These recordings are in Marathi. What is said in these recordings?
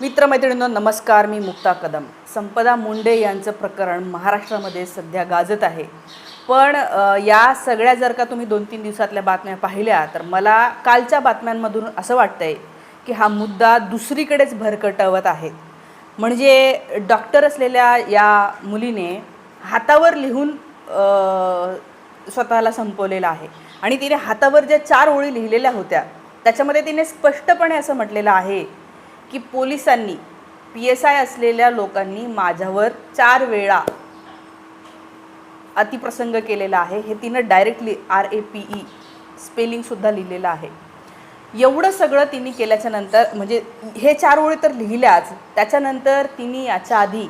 मित्रमैत्रिणींनो नमस्कार. मी मुक्ता कदम. संपदा मुंडे यांचं प्रकरण महाराष्ट्रामध्ये सध्या गाजत आहे. पण या सगळ्या जर का तुम्ही दोन तीन दिवसातल्या बातम्या पाहिल्या तर मला कालच्या बातम्यांमधून असं वाटतंय की हा मुद्दा दुसरीकडेच भरकटवत आहे. म्हणजे डॉक्टर असलेल्या या मुलीने हातावर लिहून स्वतःला संपवलेलं आहे. आणि तिने हातावर ज्या चार ओळी लिहिलेल्या होत्या त्याच्यामध्ये तिने स्पष्टपणे असं म्हटलेलं आहे की पोलिसांनी पी एस आय असलेल्या लोकांनी माझ्यावर चार वेळा अतिप्रसंग केलेला आहे. हे तिनं directly R A P E स्पेलिंगसुद्धा लिहिलेलं आहे. एवढं सगळं तिने केल्याच्यानंतर म्हणजे हे चार ओळी तर लिहिल्याच त्याच्यानंतर तिने याच्या आधी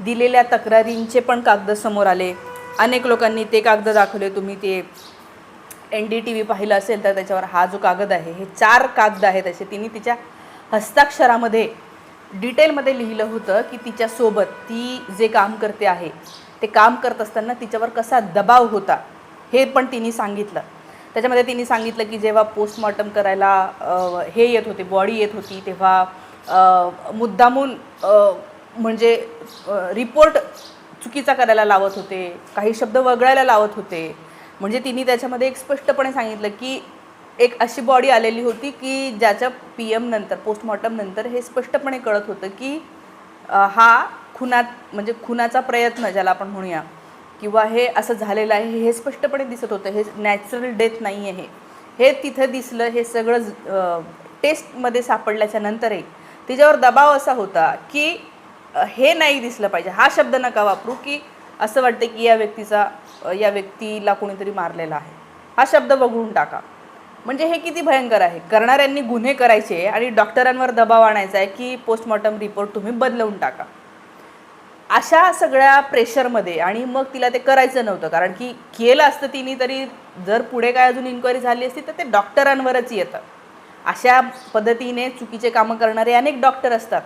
दिलेल्या तक्रारींचे पण कागद समोर आले. अनेक लोकांनी ते कागद दाखवले. तुम्ही ते एन डी टी व्ही पाहिलं असेल तर त्याच्यावर हा जो कागद आहे हे चार कागद आहेत असे तिने तिच्या हस्ताक्षरामध्ये डिटेलमध्ये लिहिलं होतं की तिच्यासोबत ती जे काम करते आहे ते काम करत असताना तिच्यावर कसा दबाव होता हे पण तिने सांगितलं. त्याच्यामध्ये तिने सांगितलं की जेव्हा पोस्टमॉर्टम करायला हे येत होते बॉडी येत होती तेव्हा मुद्दामून म्हणजे रिपोर्ट चुकीचा करायला लावत होते काही शब्द वगळायला लावत होते. म्हणजे तिने त्याच्यामध्ये एक स्पष्टपणे सांगितलं की एक अशी बॉडी आलेली होती की ज्याच्या पी एम नंतर पोस्टमॉर्टम नंतर हे स्पष्टपणे कळत होतं की हा खुनात म्हणजे खुनाचा प्रयत्न ज्याला आपण म्हणूया किंवा हे असं झालेलं आहे हे स्पष्टपणे दिसत होतं हे नॅचरल डेथ नाही आहे हे तिथं दिसलं हे सगळं टेस्टमध्ये सापडल्याच्या नंतरही तिच्यावर दबाव असा होता की हे नाही दिसलं पाहिजे. हा शब्द नका वापरू की असं वाटतं की या व्यक्तीचा या व्यक्तीला कोणीतरी मारलेला आहे. हा शब्द वगळून टाका. म्हणजे हे किती भयंकर आहे? करणाऱ्यांनी गुन्हे करायचे आणि डॉक्टरांवर दबाव आणायचा आहे की पोस्टमॉर्टम रिपोर्ट तुम्ही बदलवून टाका. अशा सगळ्या प्रेशरमध्ये आणि मग तिला ते करायचं नव्हतं. कारण की केलं असतं तिने तरी जर पुढे काय अजून इन्क्वायरी झाली असती तर ते डॉक्टरांवरच येतं. अशा पद्धतीने चुकीचे कामं करणारे अनेक डॉक्टर असतात.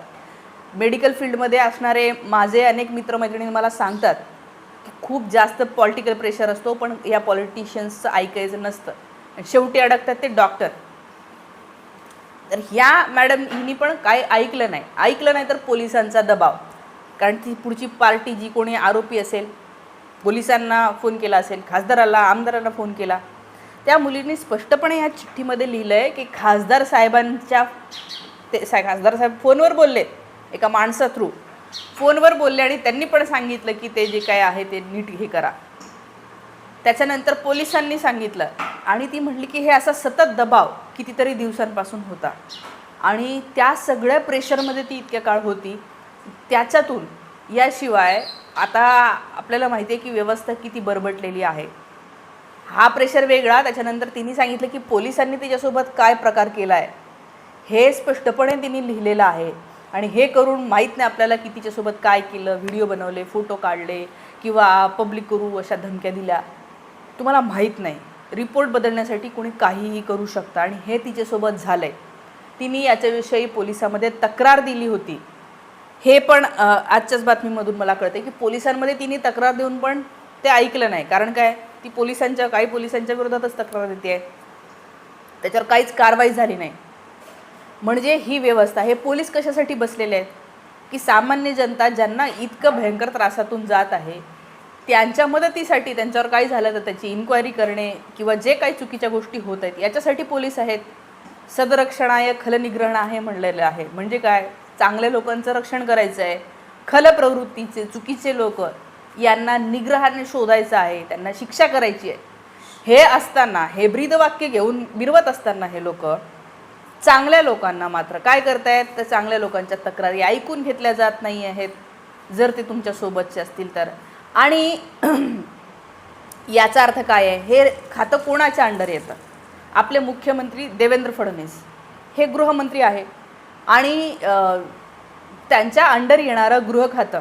मेडिकल फील्डमध्ये असणारे माझे अनेक मित्रमैत्रिणी मला सांगतात की खूप जास्त पॉलिटिकल प्रेशर असतो पण या पॉलिटिशियन्सचं ऐकायचं नसतं. शेवटी अडकतात ते डॉक्टर तर ह्या मॅडम हिनी पण काय ऐकलं नाही. ऐकलं नाही तर पोलिसांचा दबाव. कारण ती पुढची पार्टी जी कोणी आरोपी असेल पोलिसांना फोन केला असेल खासदाराला आमदारांना फोन केला त्या मुलींनी स्पष्टपणे ह्या चिठ्ठीमध्ये लिहिलं आहे की खासदार साहेबांच्या ते सा खासदार साहेब फोनवर बोलले एका माणसा थ्रू फोनवर बोलले आणि त्यांनी पण सांगितलं की ते जे काय आहे ते नीट हे करा. त्याच्यानंतर पोलिसांनी सांगितलं. आणि ती म्हटली की हे असा सतत दबाव कितीतरी दिवसांपासून होता. आणि त्या सगळ्या प्रेशरमध्ये ती इतक्या काळ होती. त्याच्यातून याशिवाय आता आपल्याला माहिती आहे की व्यवस्था किती बरबटलेली आहे. हा प्रेशर वेगळा. त्याच्यानंतर तिने सांगितलं की पोलिसांनी तिच्यासोबत काय प्रकार केला आहे हे स्पष्टपणे तिने लिहिलेलं आहे. आणि हे करून माहीत नाही आपल्याला की तिच्यासोबत काय केलं व्हिडिओ बनवले फोटो काढले किंवा पब्लिक करू अशा धमक्या दिल्या. तुम्हाला माहीत नाही. रिपोर्ट बदलण्यासाठी कोणी काहीही करू शकतं. आणि हे तिच्यासोबत झालं आहे तिने याच्याविषयी पोलिसामध्ये तक्रार दिली होती. हे पण आजच्याच बातमीमधून मला कळते की पोलिसांमध्ये तिने तक्रार देऊन पण ते ऐकलं नाही. कारण काय? ती पोलिसांच्या काही पोलिसांच्या विरोधातच तक्रार देते आहे त्याच्यावर काहीच कारवाई झाली नाही. म्हणजे ही व्यवस्था हे पोलीस कशासाठी बसलेले आहेत? की सामान्य जनता ज्यांना इतकं भयंकर त्रासातून जात आहे त्यांच्या मदतीसाठी त्यांच्यावर काय झालं तर त्याची इन्क्वायरी करणे किंवा जे काही चुकीच्या गोष्टी होत आहेत याच्यासाठी पोलीस आहेत. सदरक्षणाय खलनिग्रहण आहे म्हणलेलं आहे. म्हणजे काय? चांगल्या लोकांचं रक्षण करायचं आहे खल प्रवृत्तीचे चुकीचे लोक यांना निग्रहाने शोधायचं आहे त्यांना शिक्षा करायची आहे. हे असताना हे ब्रीदवाक्य घेऊन मिरवत असताना हे लोक चांगल्या लोकांना मात्र काय करतायत? तर चांगल्या लोकांच्या तक्रारी ऐकून घेतल्या जात नाही आहेत जर ते तुमच्यासोबतचे असतील तर. आणि याचा अर्थ काय आहे? हे खातं कोणाच्या अंडर येतं? आपले मुख्यमंत्री देवेंद्र फडणवीस. हे गृहमंत्री आहे. आणि त्यांच्या अंडर येणारं गृह खातं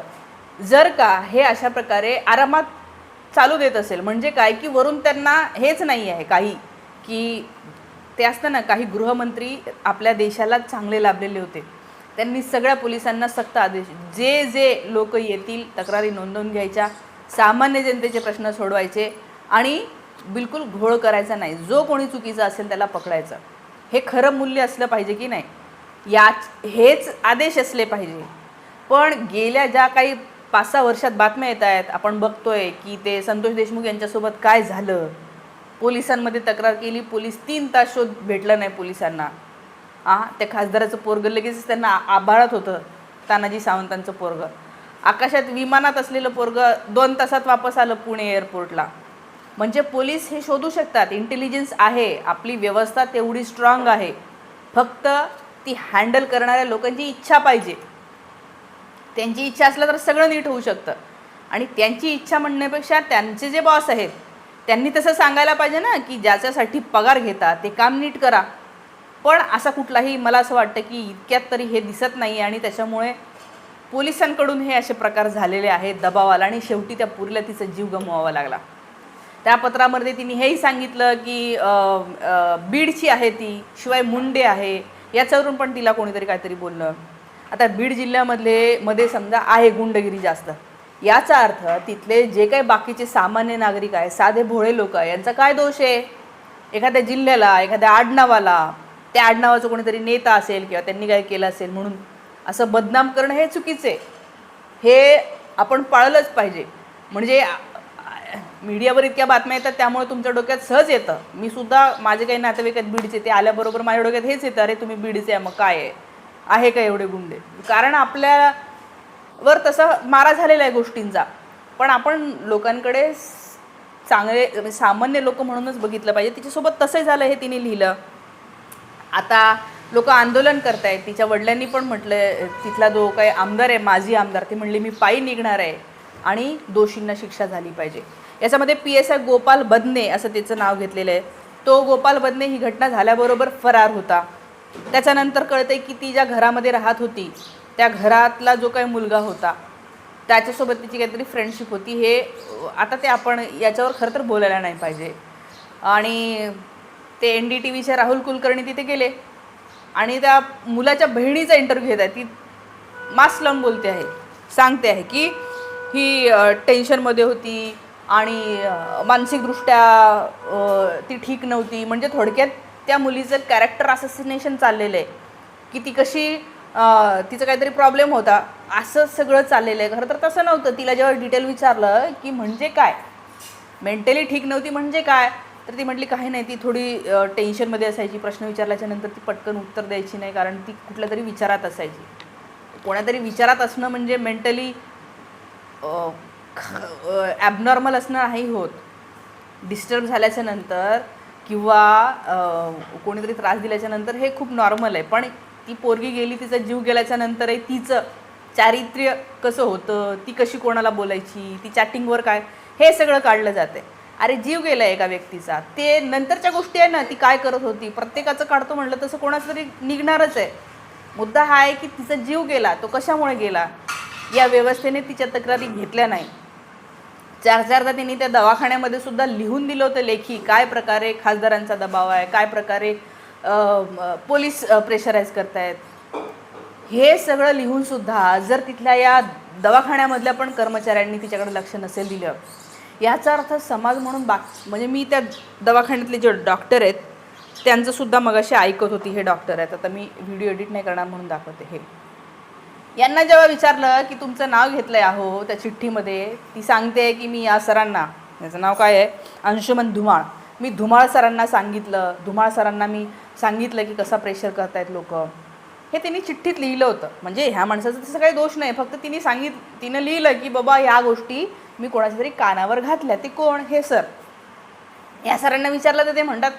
जर का हे अशा प्रकारे आरामात चालू देत असेल म्हणजे काय? की वरून त्यांना हेच नाही आहे काही की ते असतं ना काही गृहमंत्री आपल्या देशाला चांगले लाभलेले होते. त्यांनी सगळ्या पोलिसांना सक्त आदेश जे जे लोक येतील तक्रारी नोंदवून घ्यायच्या सामान्य जनतेचे प्रश्न सोडवायचे आणि बिलकुल घोळ करायचा नाही. जो कोणी चुकीचा असेल त्याला पकडायचं. हे खरं मूल्य असलं पाहिजे की नाही? या हेच आदेश असले पाहिजे. पण गेल्या ज्या काही पाच सहा वर्षात बातम्या येत आहेत आपण बघतोय की ते संतोष देशमुख यांच्यासोबत काय झालं? पोलिसांमध्ये तक्रार केली पोलीस तीन तास शोध भेटला नाही पोलिसांना. आ त्या खासदाराचं पोरगं लगेच त्यांना आभाळत होतं तानाजी सावंतांचं पोरगं. आकाशात विमानात असलेलं पोरगं दोन तासात वापस आलं पुणे एअरपोर्टला. म्हणजे पोलीस हे शोधू शकतात इंटेलिजन्स आहे आपली व्यवस्था तेवढी स्ट्रॉंग आहे. फक्त ती हँडल करणाऱ्या लोकांची इच्छा पाहिजे. त्यांची इच्छा असलं तर सगळं नीट होऊ शकतं. आणि त्यांची इच्छा म्हणण्यापेक्षा त्यांचे जे बॉस आहेत त्यांनी तसं सांगायला पाहिजे ना की ज्याच्यासाठी पगार घेता ते काम नीट करा. पण असा कुठलाही मला असं वाटतं की इतक्यात तरी हे दिसत नाही आणि त्याच्यामुळे पोलिसांकडून हे असे प्रकार झालेले आहेत दबाव आला आणि शेवटी त्या पुरीला तिचा जीव गमवावा लागला. त्या पत्रामध्ये तिने हेही सांगितलं की बीडची आहे ती शिवाय मुंडे आहे याच्यावरून पण तिला कोणीतरी काहीतरी बोललं. आता बीड जिल्ह्यामधले मध्ये समजा आहे गुंडगिरी जास्त. याचा अर्थ तिथले जे काही बाकीचे सामान्य नागरिक आहे साधे भोळे लोक आहे यांचा काय दोष आहे? एखाद्या जिल्ह्याला एखाद्या आडनावाला त्या आडनावाचं कोणीतरी नेता असेल किंवा त्यांनी काय केलं असेल म्हणून असं बदनाम करणं हे चुकीचं आहे. हे आपण पाळलंच पाहिजे. म्हणजे मीडियावर इतक्या बातम्या येतात त्यामुळे तुमच्या डोक्यात सहज येतं. मी सुद्धा माझे काही नातेवाईक आहेत बीडचे ते आल्याबरोबर माझ्या डोक्यात हेच येतं अरे तुम्ही बीडचे आहे मग काय आहे? आहे का एवढे गुंडे? कारण आपल्यावर तसा मारा झालेला आहे गोष्टींचा. पण आपण लोकांकडे चांगले म्हणजे सामान्य लोक म्हणूनच बघितलं पाहिजे. तिच्यासोबत तसं झालं हे तिने लिहिलं. आता लोक आंदोलन करतायत. तिच्या वडिलांनी पण म्हटलं तिथला जो काही आमदार आहे माजी आमदार ती म्हणले मी पायी निघणार आहे आणि दोषींना शिक्षा झाली पाहिजे. याच्यामध्ये P S I Gopal Badne असं त्याचं नाव घेतलेलं आहे. तो गोपाल बदने ही घटना झाल्याबरोबर फरार होता. त्याच्यानंतर कळतंय की ती ज्या घरामध्ये राहत होती त्या घरातला जो काही मुलगा होता त्याच्यासोबत तिची काहीतरी फ्रेंडशिप होती. हे आता ते आपण याच्यावर खरं तर बोलायला नाही पाहिजे. आणि ते एन डी टी व्हीचे राहुल कुलकर्णी तिथे गेले आणि त्या मुलाच्या बहिणीचा इंटरव्ह्यू घेत आहे. ती मास्क लावून बोलते आहे. सांगते आहे की ही टेन्शनमध्ये होती आणि मानसिकदृष्ट्या ती ठीक नव्हती. म्हणजे थोडक्यात त्या मुलीचं कॅरेक्टर असॅसिनेशन चाललेलं आहे. की ती कशी तिचा तिचं काहीतरी प्रॉब्लेम होता. असं सगळं चाललेलं आहे. खरं तर तसं नव्हतं. तिला जेव्हा डिटेल विचारलं की म्हणजे काय? मेंटली ठीक नव्हती म्हणजे काय? तर ती म्हटली काही नाही ती थोडी टेन्शनमध्ये असायची. प्रश्न विचारल्याच्या नंतर ती पटकन उत्तर द्यायची नाही कारण ती कुठल्या तरी विचारात असायची. कोणातरी विचारात असणं म्हणजे मेंटली ॲबनॉर्मल असणं नाही होत. डिस्टर्ब झाल्याच्यानंतर किंवा कोणीतरी त्रास दिल्याच्या नंतर हे खूप नॉर्मल आहे. पण ती पोरगी गेली तिचा जीव गेल्याच्या नंतरही तिचं चारित्र्य कसं होतं ती कशी कोणाला बोलायची ती चॅटिंगवर काय हे सगळं काढलं जाते अरे जीव गेला एका व्यक्तीचा. ते नंतरच्या गोष्टी आहे ना ती काय करत होती? प्रत्येकाचं काढतो म्हटलं तसं कोणाचं तरी निघणारच आहे. मुद्दा हा आहे की तिचा जीव गेला तो कशामुळे गेला? या व्यवस्थेने तिच्या तक्रारी घेतल्या नाही. चार चारदा त्यांनी त्या दवाखान्यामध्ये सुद्धा लिहून दिलं होतं लेखी काय प्रकारे खासदारांचा दबाव आहे काय प्रकारे पोलीस प्रेशराईज करतायत. हे सगळं लिहून सुद्धा जर तिथल्या या दवाखान्यामधल्या पण कर्मचाऱ्यांनी तिच्याकडे लक्ष नसेल दिलं याचा अर्थ समाज म्हणून बाक म्हणजे मी त्या दवाखान्यातले जे डॉक्टर आहेत त्यांचं सुद्धा मगाशी ऐकत होती हे डॉक्टर आहेत. आता मी व्हिडिओ एडिट नाही करणार म्हणून दाखवते हे. यांना जेव्हा विचारलं की तुमचं नाव घेतलं आहे अहो त्या चिठ्ठीमध्ये ती सांगते की मी या सरांना याचं नाव काय आहे? अंशुमन धुमाळ. मी धुमाळ सरांना सांगितलं. धुमाळ सरांना मी सांगितलं की कसा प्रेशर करतायत लोक. हे तिने चिठ्ठीत लिहिलं होतं. म्हणजे ह्या माणसाचं तसं काही दोष नाही. फक्त तिने सांगित तिनं लिहिलं की बाबा ह्या गोष्टी मी कोणाच्या तरी कानावर घातल्या. ते कोण? हे सर. या सरांना विचारलं तर ते म्हणतात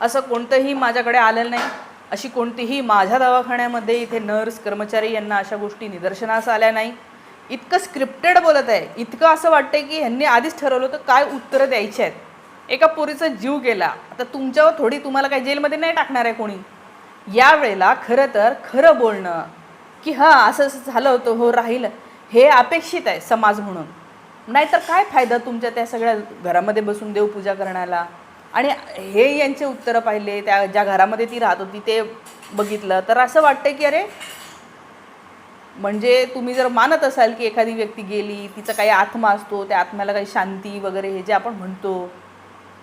असं कोणतंही माझ्याकडे आलेलं नाही. अशी कोणतीही माझ्या दवाखान्यामध्ये इथे नर्स कर्मचारी यांना अशा गोष्टी निदर्शनास आल्या नाही. इतकं स्क्रिप्टेड बोलत आहे. इतकं असं वाटतं की ह्यांनी आधीच ठरवलं होतं काय उत्तरं द्यायची आहेत. एका पोरीचा जीव गेला. आता तुमच्यावर थोडी तुम्हाला काय जेलमध्ये नाही टाकणार आहे कोणी? यावेळेला खरं तर खरं बोलणं की हां असं असं झालं होतं हो राहील हे अपेक्षित आहे समाज म्हणून. नाहीतर काय फायदा तुमच्या त्या सगळ्या घरामध्ये बसून देवपूजा करण्याला? आणि हे यांचे उत्तरं पाहिले त्या ज्या घरामध्ये ती राहत होती ते बघितलं तर असं वाटतं की अरे म्हणजे तुम्ही जर मानत असाल की एखादी व्यक्ती गेली तिचा काही आत्मा असतो त्या आत्म्याला काही शांती वगैरे हे जे आपण म्हणतो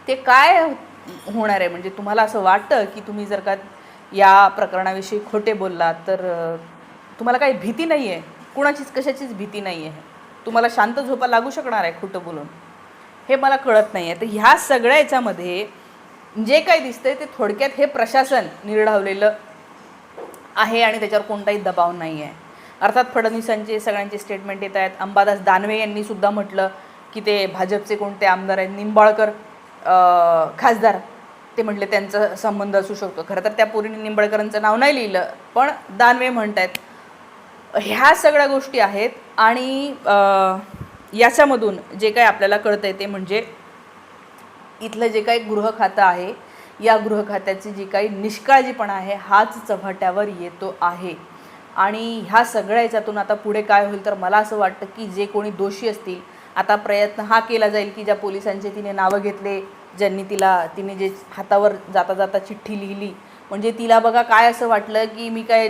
ते काय होणार आहे? म्हणजे तुम्हाला असं वाटतं की तुम्ही जर का या प्रकरणाविषयी खोटे बोललात तर तुम्हाला काही भीती नाही आहे कुणाचीच कशाचीच भीती नाही आहे तुम्हाला शांत झोपा लागू शकणार आहे खोटं बोलून? हे मला कळत नाही आहे तर ह्या सगळ्या याच्यामध्ये जे काही दिसतंय ते थोडक्यात हे प्रशासन निर्ढावलेलं आहे आणि त्याच्यावर कोणताही दबाव नाही आहे अर्थात फडणवीसांचे सगळ्यांचे स्टेटमेंट येत आहेत. अंबादास दानवे यांनी सुद्धा म्हटलं की ते भाजपचे कोणते आमदार आहेत? निंबाळकर खासदार. ते म्हटले त्यांचा संबंध असू शकतो. खरं तर त्या पोरीने निंबळकरांचं नाव नाही लिहिलं पण दानवे म्हणत आहेत ह्या सगळ्या गोष्टी आहेत आणि याच्यामधून जे काय आपल्याला कळतं आहे ते म्हणजे इथलं जे काही गृह खातं आहे या गृह खात्याची जी काही निष्काळजीपणा आहे हाच चव्हाट्यावर येतो आहे. आणि ह्या सगळ्या याच्यातून आता पुढे काय होईल तर मला असं वाटतं की जे कोणी दोषी असतील आता प्रयत्न हा केला जाईल की ज्या पोलिसांचे तिने नावं घेतले ज्यांनी तिला तिने जे हातावर जाता जाता चिठ्ठी लिहिली म्हणजे तिला बघा काय असं वाटलं की मी काय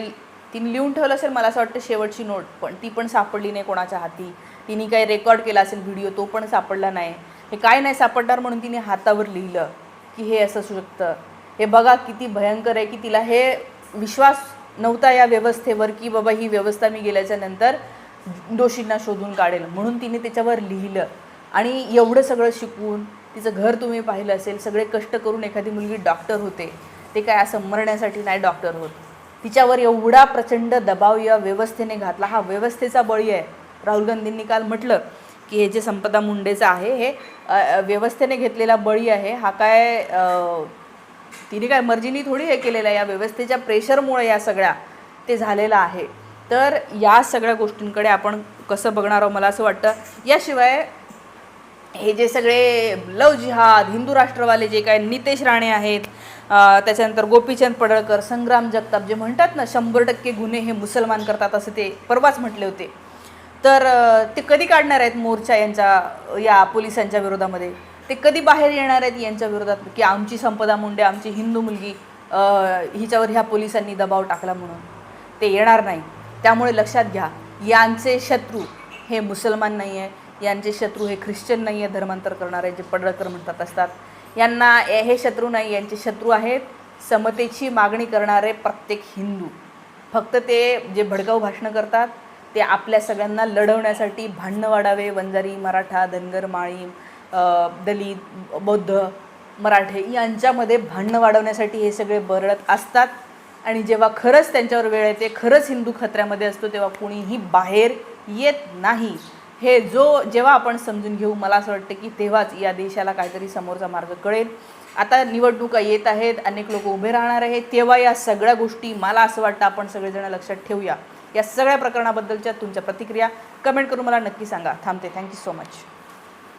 तिने लिहून ठेवलं असेल मला असं वाटतं शेवटची नोट पण ती पण सापडली नाही कोणाच्या हाती. तिने काही रेकॉर्ड केला असेल व्हिडिओ तो पण सापडला नाही. हे काय नाही सापडणार म्हणून तिने हातावर लिहिलं की हे असं असू शकतं हे बघा किती भयंकर आहे की तिला हे विश्वास नव्हता या व्यवस्थेवर की बाबा ही व्यवस्था मी गेल्याच्यानंतर दोषींना शोधून काढेल. म्हणून तिने त्याच्यावर लिहिलं. आणि एवढं सगळं शिकवून तिचं घर तुम्ही पाहिलं असेल सगळे कष्ट करून एखादी मुलगी डॉक्टर होते ते काय असं मरण्यासाठी नाही डॉक्टर होत. तिच्यावर एवढा प्रचंड दबाव या व्यवस्थेने घातला. हा व्यवस्थेचा बळी आहे. राहुल गांधींनी काल म्हटलं की हे जे संपदा मुंडेचं आहे हे व्यवस्थेने घेतलेला बळी आहे. हा काय तिने काय मर्जीनी थोडी हे केलेलं आहे? या व्यवस्थेच्या प्रेशरमुळे या सगळ्या ते झालेलं आहे. तर या सगळ्या गोष्टींकडे आपण कसं बघणार आहोत मला असं वाटतं. याशिवाय हे जे सगळे लव जिहाद हिंदू राष्ट्रवाले जे काय नितेश राणे आहेत त्याच्यानंतर गोपीचंद पडळकर संग्राम जगताप जे म्हणतात ना शंभर टक्के गुन्हे हे मुसलमान करतात असं ते परवाच म्हटले होते. तर ते कधी काढणार आहेत मोर्चा यांच्या या पोलिसांच्या विरोधामध्ये? ते कधी बाहेर येणार आहेत यांच्या विरोधात? की आमची संपदा मुंडे आमची हिंदू मुलगी हिच्यावर ह्या पोलिसांनी दबाव टाकला म्हणून? ते येणार नाही. त्यामुळे लक्षात घ्या यांचे शत्रू हे मुसलमान नाही आहे यांचे शत्रू हे ख्रिश्चन नाही आहे धर्मांतर करणारे जे पडळकर म्हणतात असतात. यांना ए- हे शत्रू नाही यांचे शत्रू आहेत समतेची मागणी करणारे प्रत्येक हिंदू. फक्त ते जे भडकाऊ भाषणं करतात ते आपल्या सगळ्यांना लढवण्यासाठी भांडणं वाढावे वंजारी मराठा धनगर माळी दलित बौद्ध मराठे यांच्यामध्ये भांडणं वाढवण्यासाठी हे सगळे बरळत असतात. आणि जेव्हा खरंच त्यांच्यावर वेळ येते खरंच हिंदू खत्र्यामध्ये असतो तेव्हा कुणीही बाहेर येत नाही. हे जो जेव्हा आपण समजून घेऊ मला असं वाटतं की तेव्हाच या देशाला काहीतरी समोरचा मार्ग कळेल. आता निवडणुका येत आहेत अनेक लोक उभे राहणार आहेत तेव्हा या सगळ्या गोष्टी मला असं वाटतं आपण सगळेजण लक्षात ठेवूया. या सगळ्या प्रकरणाबद्दलच्या तुमच्या प्रतिक्रिया कमेंट करून मला नक्की सांगा. थांबते. Thank you so much